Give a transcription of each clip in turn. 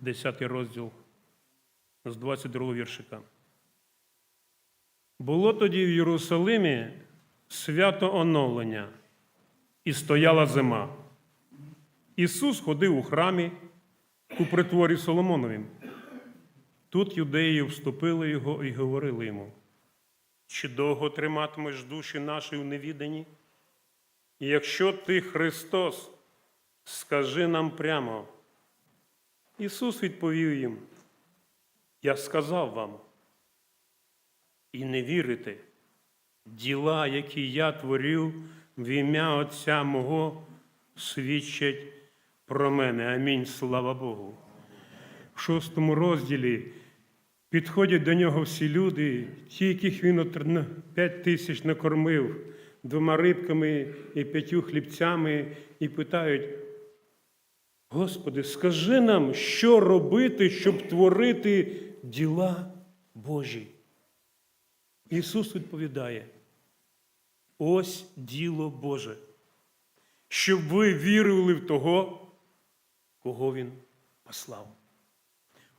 10 розділ з 22 віршика. Було тоді в Єрусалимі свято оновлення, і стояла зима. Ісус ходив у храмі у притворі Соломоновім. Тут юдеї вступили його і говорили йому, чи довго триматимеш душі наші у невіданні? Якщо ти Христос, скажи нам прямо. Ісус відповів їм, я сказав вам, і не вірите, діла, які я творив в ім'я Отця мого, свідчать про мене. Амінь. Слава Богу. В шостому розділі підходять до нього всі люди, ті, яких він п'ять тисяч накормив двома рибками і п'ятью хлібцями, і питають, Господи, скажи нам, що робити, щоб творити діла Божі. Ісус відповідає, ось діло Боже, щоб ви вірили в того, кого Він послав.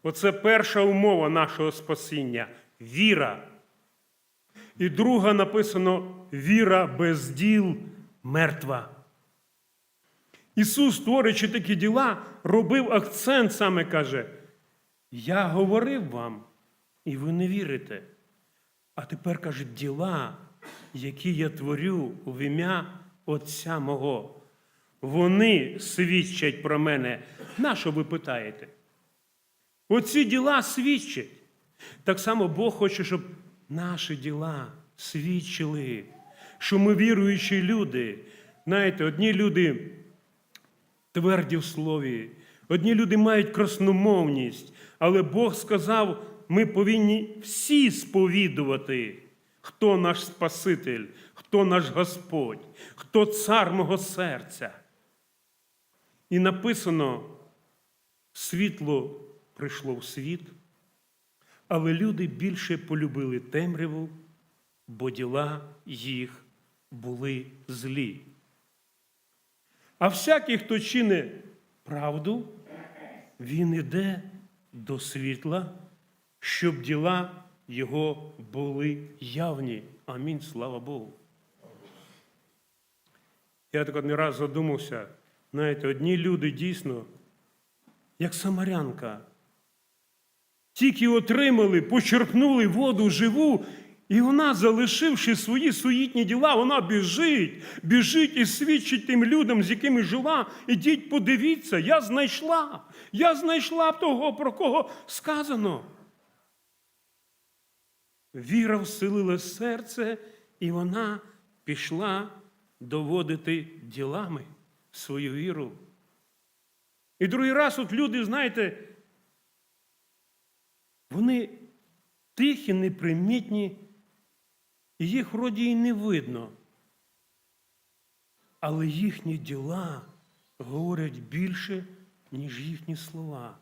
Оце перша умова нашого спасіння віра. І друга написано віра без діл мертва. Ісус, творячи такі діла, робив акцент, саме каже: Я говорив вам, і ви не вірите. А тепер каже, діла, які я творю в ім'я Отця мого, вони свідчать про мене. На що ви питаєте? Оці діла свідчать. Так само Бог хоче, щоб наші діла свідчили, що ми віруючі люди. Знаєте, одні люди тверді в слові, одні люди мають красномовність, але Бог сказав, ми повинні всі сповідувати, хто наш Спаситель, хто наш Господь, хто цар мого серця. І написано, світло прийшло в світ, але люди більше полюбили темряву, бо діла їх були злі. А всякий, хто чине правду, він іде до світла, щоб діла його були явні. Амінь. Слава Богу. Я так один раз задумався, знаєте, одні люди дійсно, як самарянка, тільки отримали, почерпнули воду живу, і вона, залишивши свої суїтні діла, вона біжить, біжить і свідчить тим людям, з якими жила. Ідіть, подивіться, я знайшла, я знайшла того, про кого сказано. Віра вселила серце, і вона пішла доводити ділами свою віру. І другий раз от люди, знаєте, вони тихі, непримітні, їх вроді і не видно. Але їхні діла говорять більше, ніж їхні слова.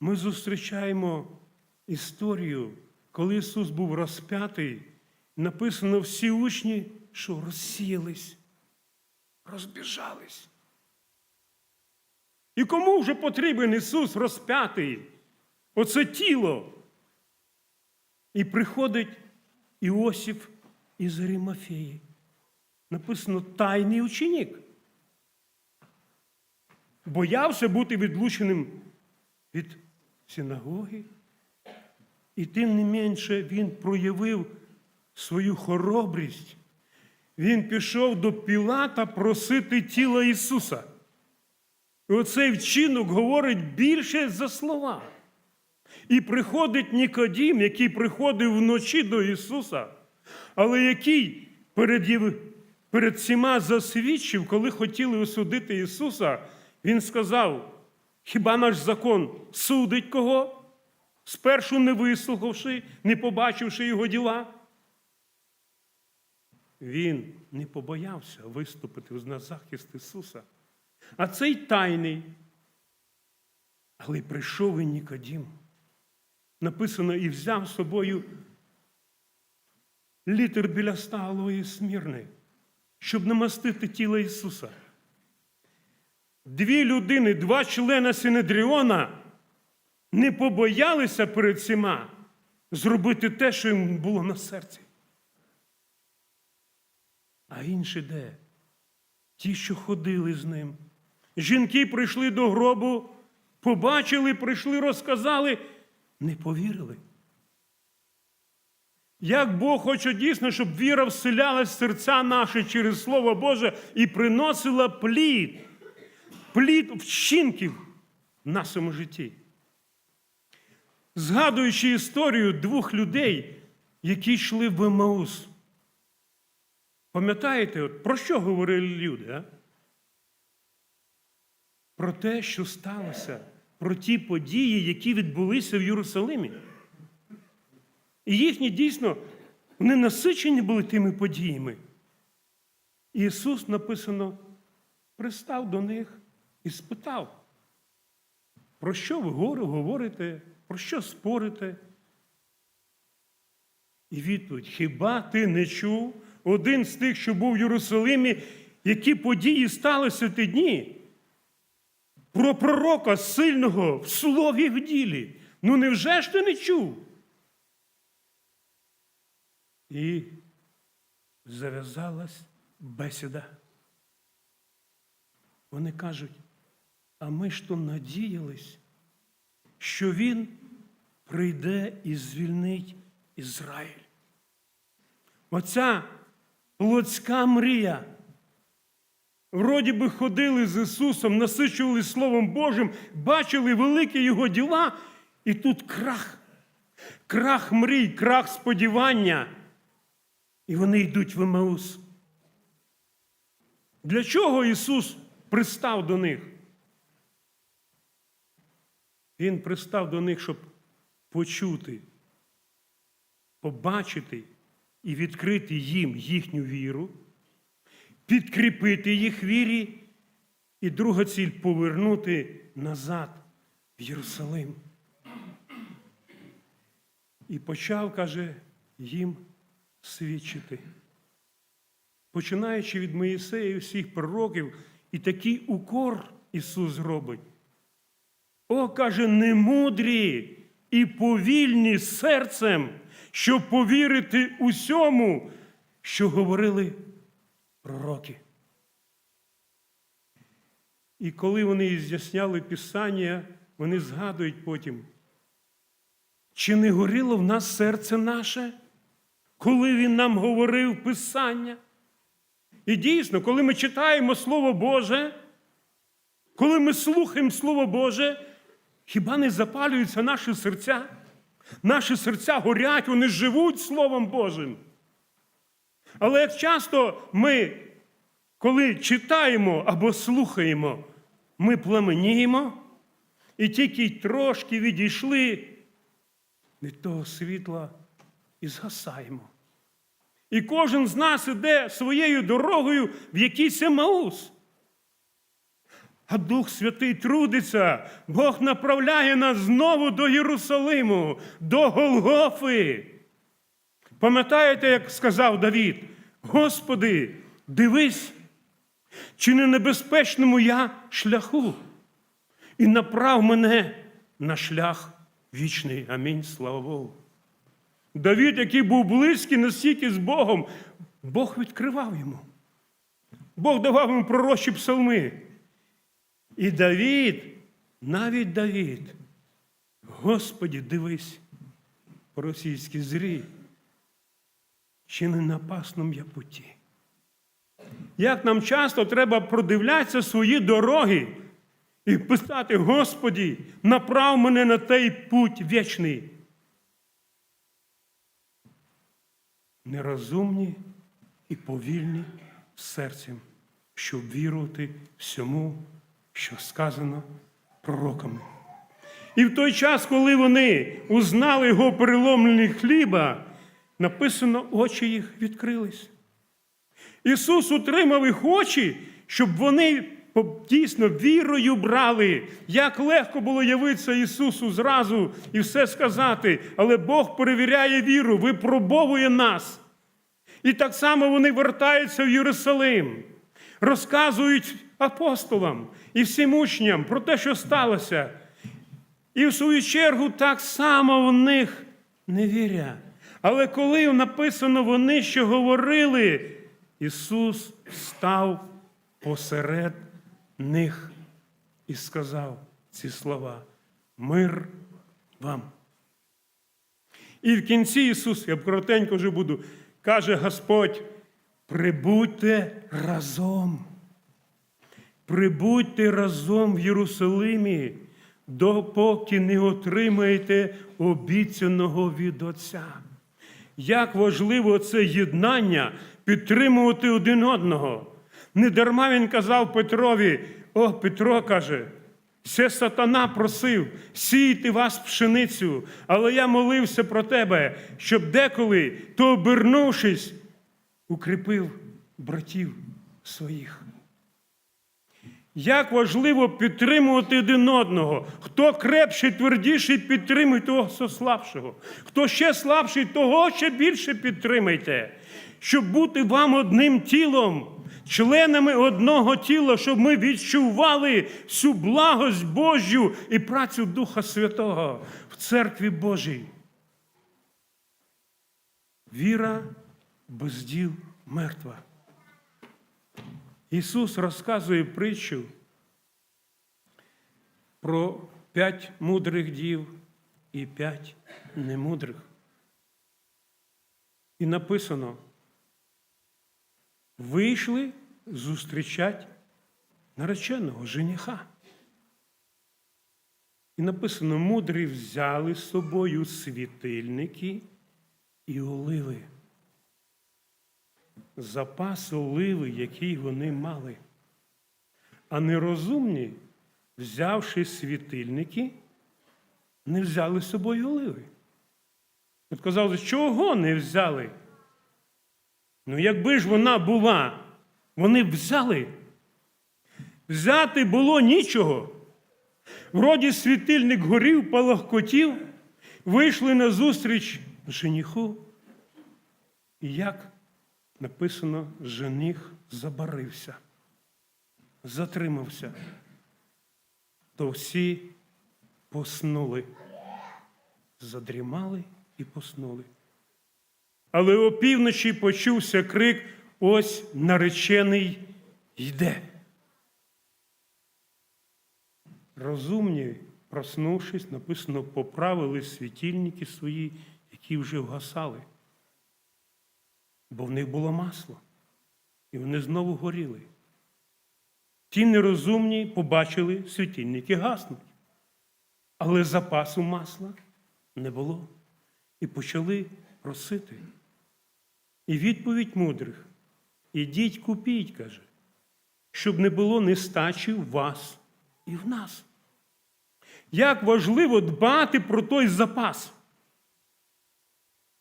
Ми зустрічаємо історію, коли Ісус був розп'ятий, написано всі учні, що розсіялись, розбіжались. І кому вже потрібен Ісус розп'ятий? Оце тіло. І приходить Іосиф із Римафеї. Написано тайний ученик. Боявся бути відлученим від синагоги. І тим не менше він проявив свою хоробрість. Він пішов до Пілата просити тіла Ісуса. І оцей вчинок говорить більше за слова. І приходить Нікодім, який приходив вночі до Ісуса, але який перед, перед всіма засвідчив, коли хотіли осудити Ісуса, Він сказав: хіба наш закон судить кого? Спершу не вислухавши, не побачивши його діла. Він не побоявся виступити на захист Ісуса. А цей тайний. Але прийшов і Нікодім. Написано, і взяв з собою літр біля сталої смірни, щоб намастити тіло Ісуса. Дві людини, два члена Синедріона не побоялися перед всіма зробити те, що їм було на серці. А інші де? Ті, що ходили з ним. Жінки прийшли до гробу, побачили, прийшли, розказали, не повірили. Як Бог хоче дійсно, щоб віра вселялась в серця наші через Слово Боже і приносила плід, плід вчинків в нашому житті. Згадуючи історію двох людей, які йшли в Емаус. Пам'ятаєте, от про що говорили люди? А? Про те, що сталося, про ті події, які відбулися в Єрусалимі. І їхні дійсно вони насичені були тими подіями. І Ісус написано, пристав до них і спитав, про що ви говорите, про що спорите? І відповідь: хіба ти не чув один з тих, що був в Єрусалимі, які події сталися в ті дні? Про пророка сильного в слові в ділі. Ну невже ж ти не чув? І зав'язалась бесіда. Вони кажуть, а ми ж то надіялись, що він прийде і звільнить Ізраїль. Оця плотська мрія. Вроді би ходили з Ісусом, насичували Словом Божим, бачили великі Його діла, і тут крах, крах мрій, крах сподівання. І вони йдуть в Емаус. Для чого Ісус пристав до них? Він пристав до них, щоб почути, побачити і відкрити їм їхню віру, підкріпити їх вірі, і друга ціль повернути назад в Єрусалим. І почав, каже, їм свідчити. Починаючи від Моїсея і всіх пророків, і такий укор Ісус робить. О, каже, немудрі і повільні серцем, щоб повірити усьому, що говорили пророки. І коли вони з'ясняли Писання, вони згадують потім, чи не горіло в нас серце наше, коли Він нам говорив Писання? І дійсно, коли ми читаємо Слово Боже, коли ми слухаємо Слово Боже, хіба не запалюються наші серця? Наші серця горять, вони живуть Словом Божим. Але як часто ми, коли читаємо або слухаємо, ми пламеніємо і тільки трошки відійшли від того світла і згасаємо. І кожен з нас іде своєю дорогою в якийсь Емаус. А Дух Святий трудиться, Бог направляє нас знову до Єрусалиму, до Голгофи. Пам'ятаєте, як сказав Давід? Господи, дивись, чи не небезпечному я шляху, і направ мене на шлях вічний. Амінь. Слава Богу. Давід, який був близький настільки з Богом, Бог відкривав йому. Бог давав йому пророчі псалми. І Давід, навіть Давід, Господі, дивись, по-російськи зрій, чи не на пасному я путі. Як нам часто треба продивлятися свої дороги і писати, Господі, направ мене на той путь вічний. Нерозумні і повільні серцем, щоб вірувати всьому що сказано пророками. І в той час, коли вони узнали його переломлений хліба, написано, очі їх відкрились. Ісус утримав їх очі, щоб вони дійсно вірою брали. Як легко було явитися Ісусу зразу і все сказати, але Бог перевіряє віру, випробовує нас. І так само вони вертаються в Єрусалим, розказують апостолам і всім учням про те, що сталося. І в свою чергу так само в них не віря. Але коли написано вони, що говорили, Ісус став посеред них і сказав ці слова: Мир вам. І в кінці Ісус, я коротенько вже буду, каже Господь: прибудьте разом. Прибудьте разом в Єрусалимі, допоки не отримаєте обіцяного від Отця. Як важливо це єднання підтримувати один одного. Не дарма він казав Петрові, о, Петро каже, це сатана просив сійти вас пшеницю, але я молився про тебе, щоб деколи, то обернувшись, укріпив братів своїх. Як важливо підтримувати один одного. Хто крепший, твердіший, підтримуй того слабшого. Хто ще слабший, того ще більше підтримайте, щоб бути вам одним тілом, членами одного тіла, щоб ми відчували всю благость Божю і працю Духа Святого в церкві Божій. Віра без діл мертва. Ісус розказує притчу про п'ять мудрих дів і п'ять немудрих. І написано: вийшли зустрічати нареченого жениха. І написано: мудрі взяли з собою світильники і оливи запас оливи, який вони мали. А нерозумні, взявши світильники, не взяли з собою оливи. От казали, чого не взяли? Ну, якби ж вона була, вони б взяли. Взяти було нічого. Вроді світильник горів, палахкотів, вийшли на зустріч жениху. І як написано, жених забарився, затримався, то всі поснули, задрімали і поснули. Але опівночі почувся крик: ось наречений йде. Розумні, проснувшись, написано, поправили світильники свої, які вже вгасали бо в них було масло, і вони знову горіли. Ті нерозумні побачили світильники гаснуть, але запасу масла не було. І почали просити. І відповідь мудрих: ідіть купіть, каже, щоб не було нестачі в вас і в нас. Як важливо дбати про той запас.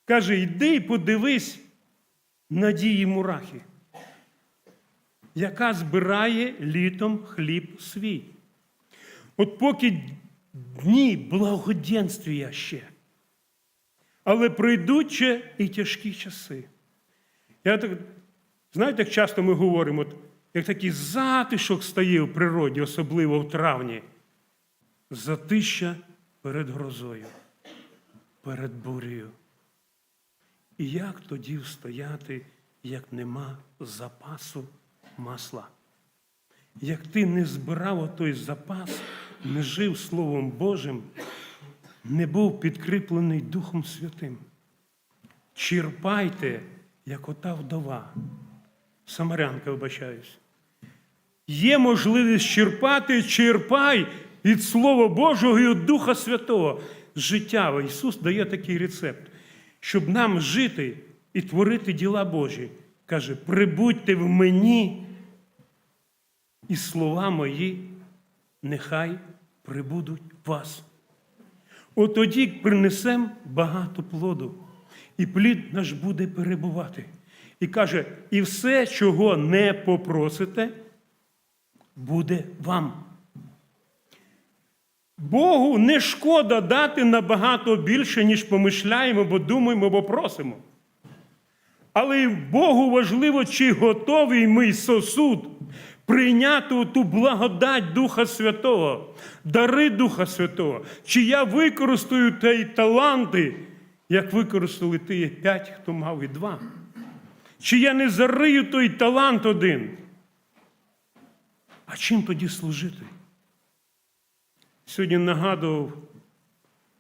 Каже, йди і подивись надії мурахи, яка збирає літом хліб свій. От поки дні благоденствія ще, але прийдуть ще і тяжкі часи. Я так, Знаєте, як часто ми говоримо, от, як такий затишок стає в природі, особливо в травні, затища перед грозою, перед бурею. І як тоді встояти, як нема запасу масла? Як ти не збирав той запас, не жив Словом Божим, не був підкріплений Духом Святим. Черпайте, як ота вдова, Самарянка, вибачаюсь. Є можливість черпати, черпай від Слова Божого і від Духа Святого. Життя Ісус дає такий рецепт щоб нам жити і творити діла Божі. Каже, прибудьте в мені, і слова мої нехай прибудуть вас. От тоді принесемо багато плоду, і плід наш буде перебувати. І каже, і все, чого не попросите, буде вам. Богу не шкода дати набагато більше, ніж помишляємо, бо думаємо, бо просимо. Але Богу важливо, чи готовий ми сосуд прийняти ту благодать Духа Святого, дари Духа Святого, чи я використаю ті таланти, як використали ті п'ять, хто мав і два. Чи я не зарию той талант один? А чим тоді служити? Сьогодні нагадував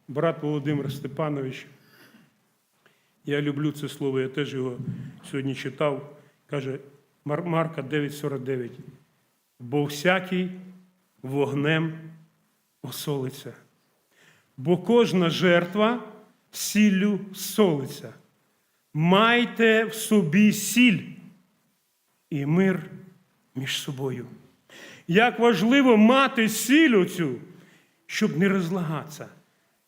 брат Володимир Степанович. Я люблю це слово, я теж його сьогодні читав. Каже Марка 9,49. Бо всякий вогнем осолиться. Бо кожна жертва сіллю солиться. Майте в собі сіль і мир між собою. Як важливо мати сіль оцю, щоб не розлагатися,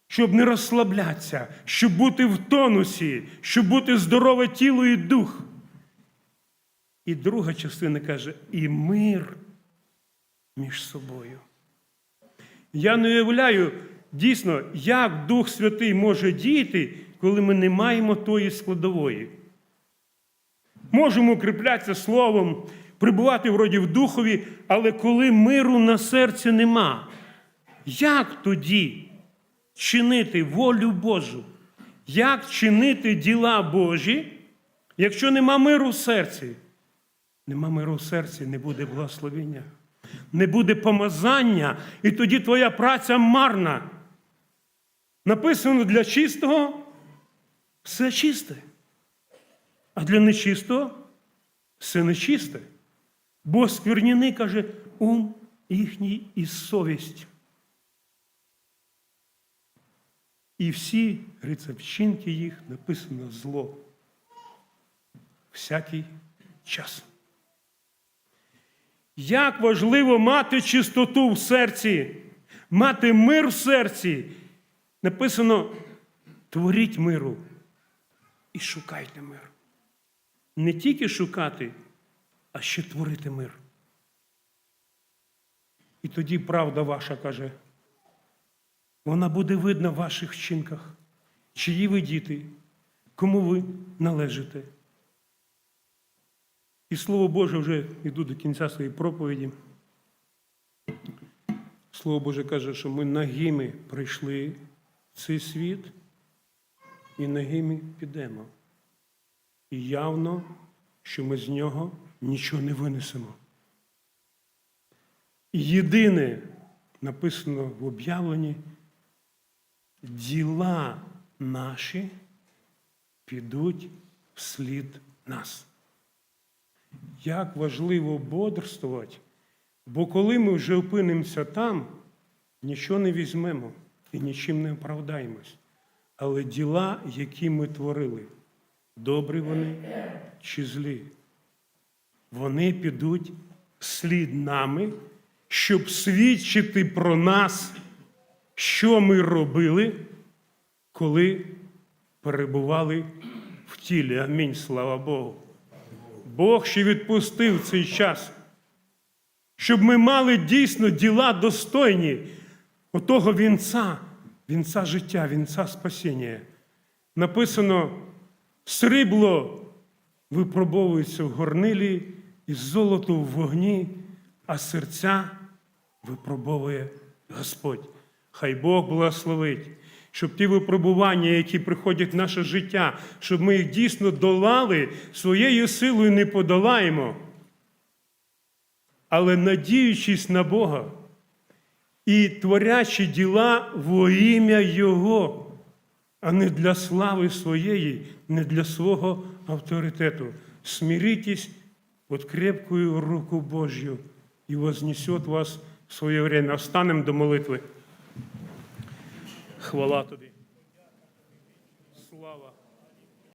щоб не розслаблятися, щоб бути в тонусі, щоб бути здорове тіло і дух. І друга частина каже: і мир між собою. Я не уявляю дійсно, як Дух Святий може діяти, коли ми не маємо тої складової. Можемо укріплятися словом, прибувати вроді в духові, але коли миру на серці нема, як тоді чинити волю Божу? Як чинити діла Божі, якщо нема миру в серці? Нема миру в серці, не буде благословення, не буде помазання, і тоді твоя праця марна. Написано для чистого все чисте, а для нечистого все нечисте. Бо скверняний каже ум їхній і совість. І всі говориться, вчинки їх написано зло. Всякий час. Як важливо мати чистоту в серці, мати мир в серці. Написано: творіть миру і шукайте мир. Не тільки шукати, а ще творити мир. І тоді правда ваша каже, вона буде видна в ваших вчинках, чиї ви діти, кому ви належите. І Слово Боже вже йду до кінця своєї проповіді. Слово Боже каже, що ми нагими прийшли в цей світ і нагими підемо. І явно, що ми з нього нічого не винесемо. Єдине написано в об'явленні, діла наші підуть вслід нас. Як важливо бодрствувати, бо коли ми вже опинимося там, нічого не візьмемо і нічим не оправдаємось. Але діла, які ми творили, добрі вони чи злі, вони підуть слід нами, щоб свідчити про нас, що ми робили, коли перебували в тілі. Амінь. Слава Богу. Бог ще відпустив цей час, щоб ми мали дійсно діла достойні отого вінця, вінця життя, вінця спасіння. Написано, срібло випробовується в горнилі, і золото в вогні, а серця випробовує Господь. Хай Бог благословить, щоб ті випробування, які приходять в наше життя, щоб ми їх дійсно долали своєю силою не подолаємо. Але надіючись на Бога і творячи діла во ім'я Його, а не для слави своєї, не для свого авторитету. Смиритесь под крепкую руку Божью, и вознесет вас в своє время. Встанем до молитви. Хвала тобі.